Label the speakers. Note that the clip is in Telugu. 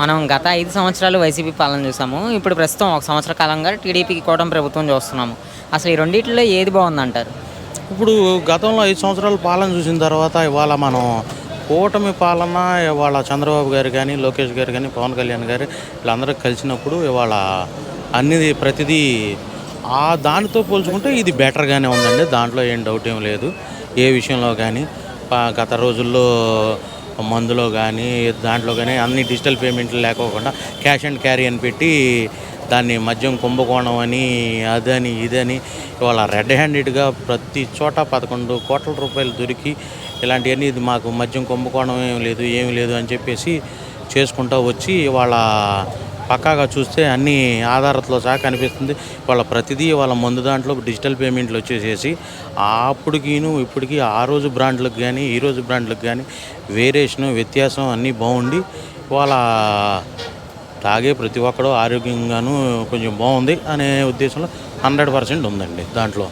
Speaker 1: మనం గత ఐదు సంవత్సరాలు వైసీపీ పాలన చూసాము. ఇప్పుడు ప్రస్తుతం ఒక సంవత్సర కాలంగా టీడీపీకి కూటమి ప్రభుత్వం చూస్తున్నాము. అసలు ఈ రెండిట్లో ఏది బాగుందంటారు?
Speaker 2: ఇప్పుడు గతంలో ఐదు సంవత్సరాలు పాలన చూసిన తర్వాత ఇవాళ మనం కూటమి పాలన ఇవాళ చంద్రబాబు గారు కానీ లోకేష్ గారు కానీ పవన్ కళ్యాణ్ గారు వీళ్ళందరూ కలిసినప్పుడు ఇవాళ అన్ని ప్రతిదీ ఆ దానితో పోల్చుకుంటే ఇది బెటర్గానే ఉందండి. దాంట్లో ఏం డౌట్ ఏం లేదు. ఏ విషయంలో కానీ గత రోజుల్లో మందులో కానీ దాంట్లో కానీ అన్ని డిజిటల్ పేమెంట్లు లేకోకుండా క్యాష్ అండ్ క్యారీ అని పెట్టి దాన్ని మద్యం కుంభకోణం అని అదని ఇదని ఇవాళ రెడ్ హ్యాండెడ్గా ప్రతి చోట పదకొండు కోట్ల రూపాయలు దొరికి ఇలాంటివన్నీ ఇది మాకు మద్యం కుంభకోణం ఏం లేదు ఏమి లేదు అని చెప్పేసి చేసుకుంటూ వచ్చి ఇవాళ పక్కాగా చూస్తే అన్ని ఆధారాలతో సహా కనిపిస్తుంది. వాళ్ళ ప్రతిదీ వాళ్ళ మందు దాంట్లో డిజిటల్ పేమెంట్లు వచ్చేసేసి అప్పటికిను ఇప్పటికీ ఆ రోజు బ్రాండ్లకు కానీ ఈ రోజు బ్రాండ్లకు కానీ వేరియేషన్ వ్యత్యాసం అన్నీ బాగుండి వాళ్ళ తాగే ప్రతి ఒక్కడు ఆరోగ్యంగాను కొంచెం బాగుంది అనే ఉద్దేశంలో హండ్రెడ్ పర్సెంట్ ఉందండి దాంట్లో.